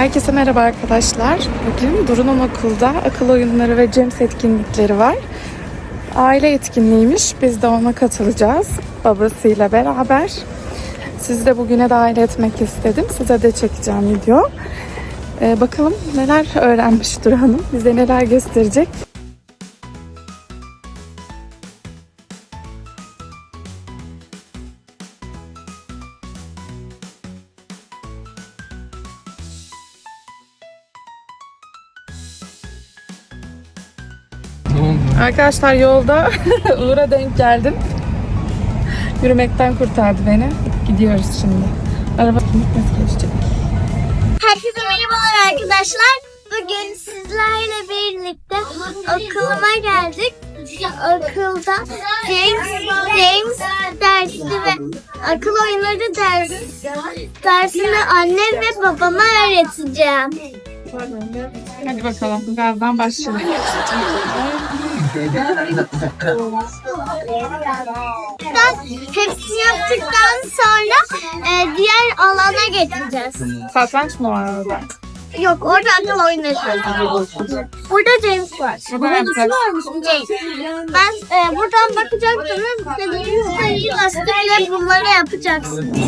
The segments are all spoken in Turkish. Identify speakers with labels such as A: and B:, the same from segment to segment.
A: Herkese merhaba arkadaşlar. Bugün Duru'nun okulda akıl oyunları ve Cems etkinlikleri var. Aile etkinliğiymiş. Biz de ona katılacağız. Babasıyla beraber. Sizi de bugüne dahil etmek istedim. Size de çekeceğim video. Ee, bakalım neler öğrenmiş Duru Hanım. Bize neler gösterecek. Arkadaşlar yolda Uğur'a denk geldim. Yürümekten kurtardı beni. Gidiyoruz şimdi. Araba nasıl geçecek?
B: Herkese merhabalar arkadaşlar. Bugün sizlerle birlikte okuluma geldik. Okulda James, James dersi ve akıl oyunları ders, dersini annem ve babama öğreteceğim.
A: Hadi bakalım. Birazdan başlayalım.
B: Hepsini yaptıktan sonra e, diğer alana geçeceğiz.
A: Satranç mı var orada?
B: Yok orada akıl oyunları. Burada James var.
A: Burada yapacağız?
B: James. Ben e, buradan bakacaksınız. Dediğiniz sayıyı lastikle bunları yapacaksınız.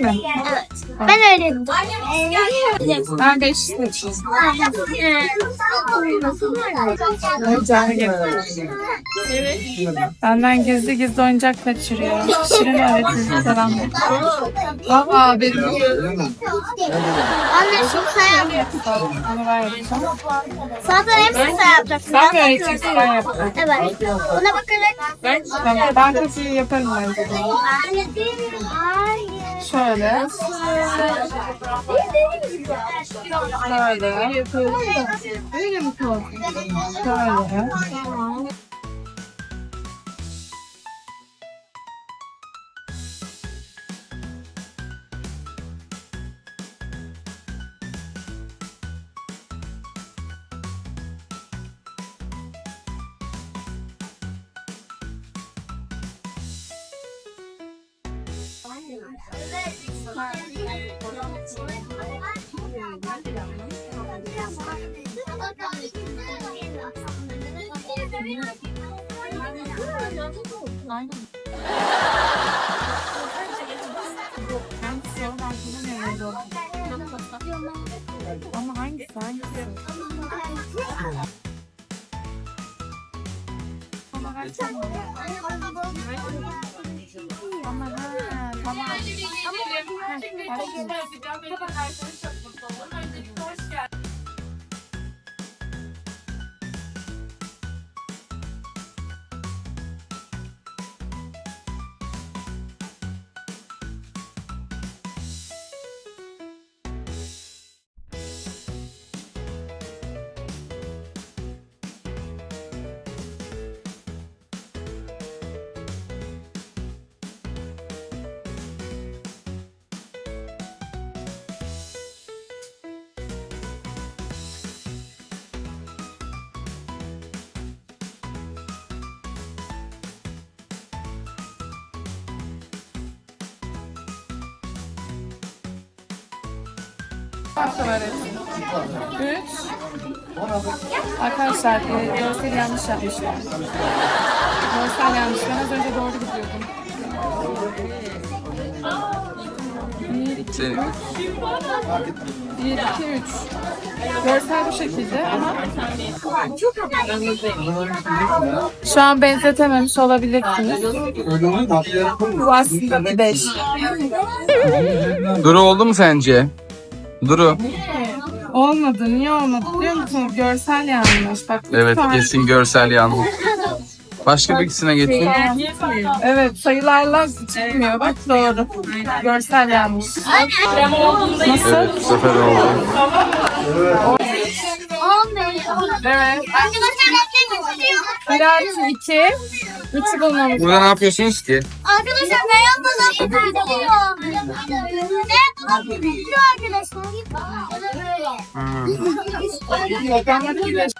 B: Evet. Ben öğrendim.
A: Ben 5 seçtim. Oyuncağını getirdim. Benden gizli gizli oyuncak kaçırıyor. Şirin öğretisi falan. Valla benim
B: Anne şu sen
A: ben.
B: Zaten hepsini sen yapacaksın.
A: Sen mi öğreteceksin ben yapacağım.
B: Evet. Buna bakarak.
A: Ben, tamam, ben kafayı yaparım bence. Şöyle. Şöyle. Öyle mi kaldı? Şöyle. Ama hangisi hangisi? Ama hangisi? 他们他们连关心你，他们现在比较被。Ha, tamam. Üç. Arkadaşlar e, görsel yanlış yapmışlar. Görsel yanlış. Ben az önce doğru gidiyordum. Bir, iki,
C: Seni.
A: bir, iki, üç. Görsel bu şekilde ama şu an benzetememiş olabilirsiniz. Bu aslında bir beş.
C: Duru oldu mu sence? Duru.
A: Olmadı. Niye olmadı biliyor musunuz? Görsel yanlış. Bak
C: Evet
A: lütfen.
C: kesin görsel yanlış. Başka birisine geçin.
A: Evet sayılarla çıkmıyor. Bak doğru. Görsel yanlış. Nasıl?
C: Evet bu sefer oldu.
B: 15.
A: Evet.
B: Arkadaşlar ben.
A: Bir artı iki. Üçü bulmamız.
C: Burada ne yapıyorsunuz ki?
B: Arkadaşlar ben yapmadan istiyorum. Ne? Şu arkadaşlar.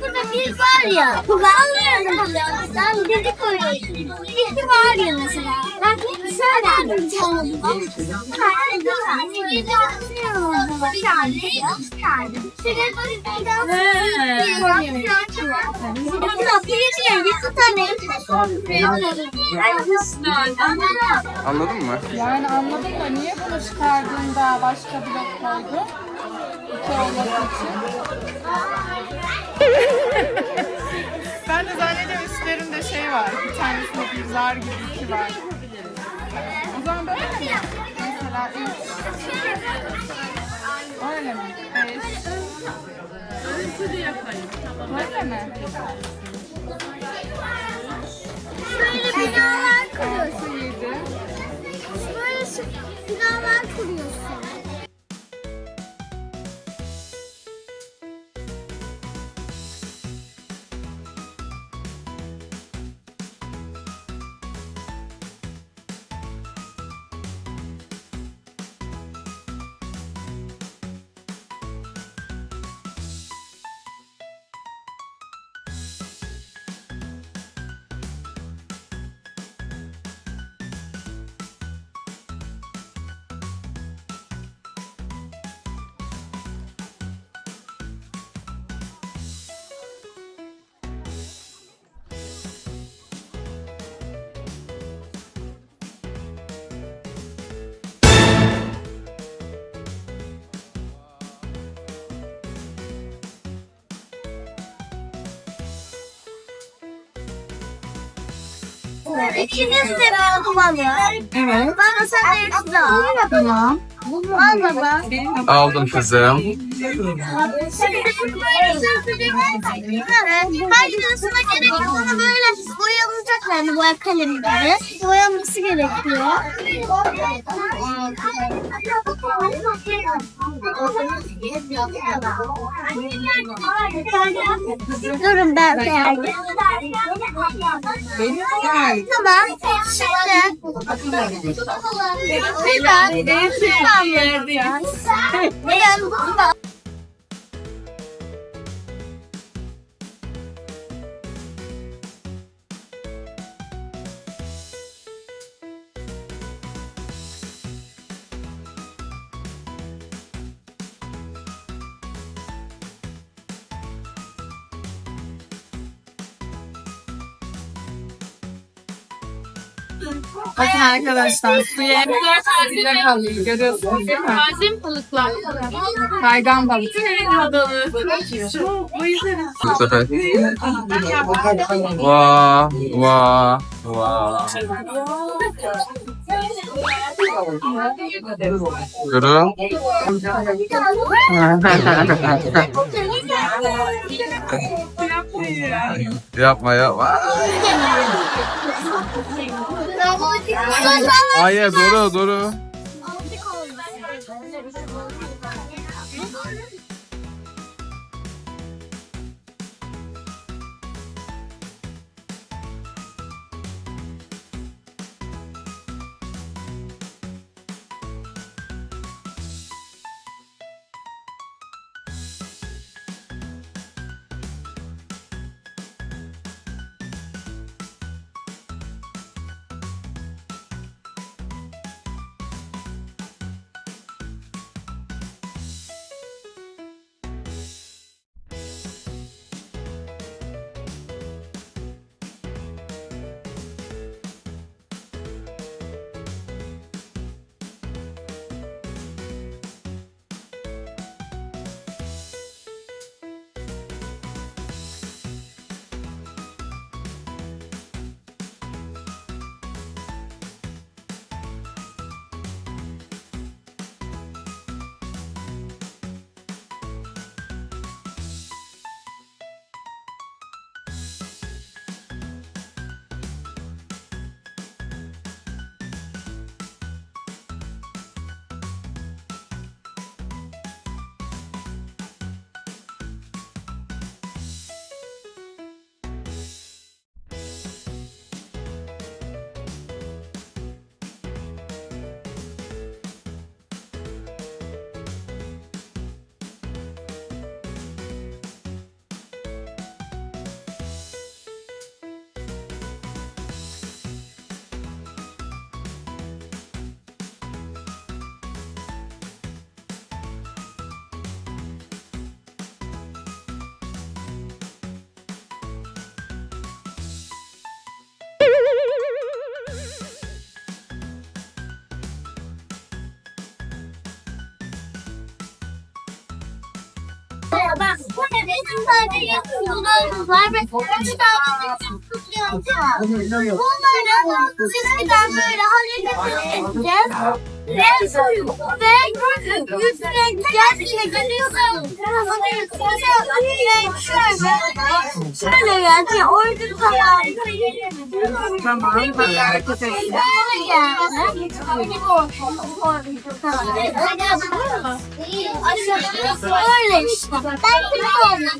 A: Burada
B: bir var ya. Kullanmıyorum. Sen dedi koyuyorsun. Bir var ya mesela.
C: Anladın mı?
A: Yani anladın da niye bunu çıkardığında başka blok koydun? İki olması için. ben de zannediyorum üstlerinde şey var. Bir tanesinde bir zar gibi iki var. Böyle mi? Mesela üç. Öyle mi? Beş. Böyle mi?
B: Böyle binalar kuruyorsun. Böyle binalar kuruyorsun. İkiniz de ben kullanıyorum.
A: Evet.
B: Bana sen de hepsini al. Tamam. Al baba.
C: Aldım kızım.
B: Kaydırmasına gerek yok ama böyle boyanacak yani boya kalemleri. Boyanması gerekiyor. Durun ben geldim. Tamam. Şimdi buradan şuradan Ben buradan
A: arkadaşlar suya hep sıcak kalıyor. Görüyorsunuz değil mi? Taze balıklar. Kaygan balık.
C: Bu sefer. Vaa, vaa, vaa. Yapma yapma. Hayır doğru doğru.
B: Bizim zaten yapımcılarımız var ve üç tane tutuyoruz var. Bunları çizgiden böyle hareket edeceğiz. Ve ve yüzüne geldiğinde geliyorsa şöyle şöyle geldi. Oyuncu tamam.
D: Tamam. Hadi hareket et.
B: Böyle geldi. Öyle işte. Ben kim oldum?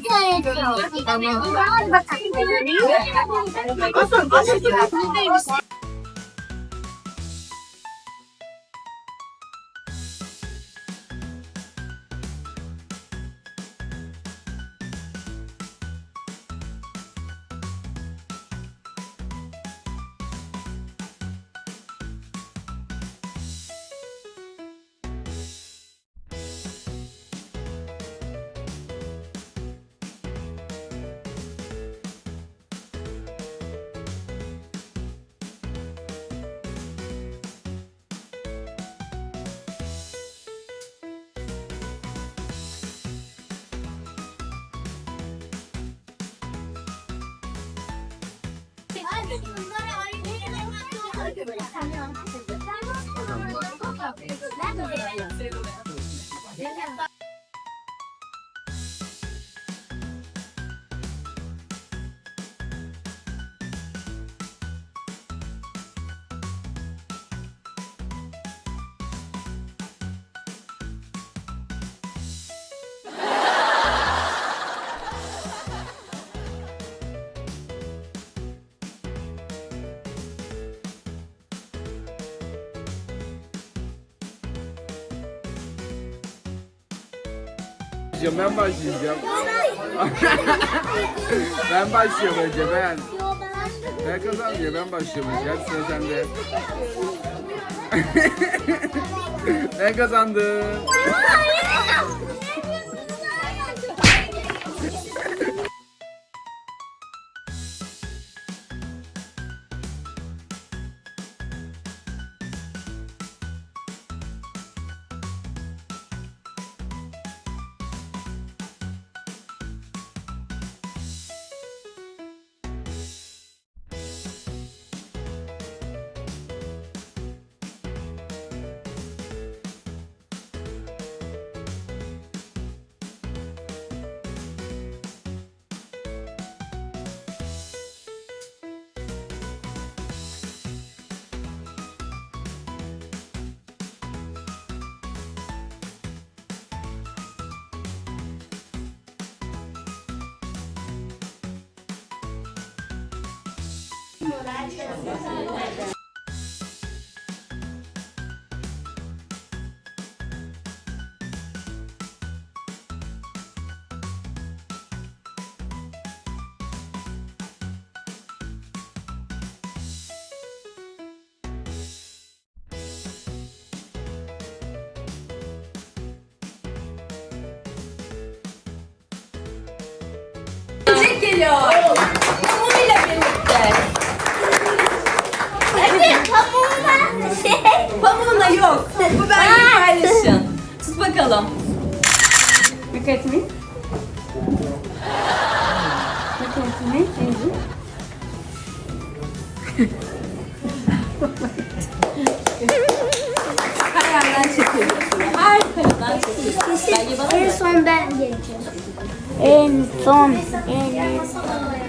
B: Tamam. Hadi bakalım.
C: Ben başlayacağım. ben başlıyorum önce ben. Ben kazanmıyor ben başlıyorum önce. Hadi sıra sende. ben kazandım.
E: Geliyor.
B: Pamuğuna
E: yok. Bu belgeyi paylaşın. Tut bakalım. Look at me. Look at me. Her yerden çekiyorsun. Her yerden çekiyorsun.
B: En son ben geleceğim. En son. En son.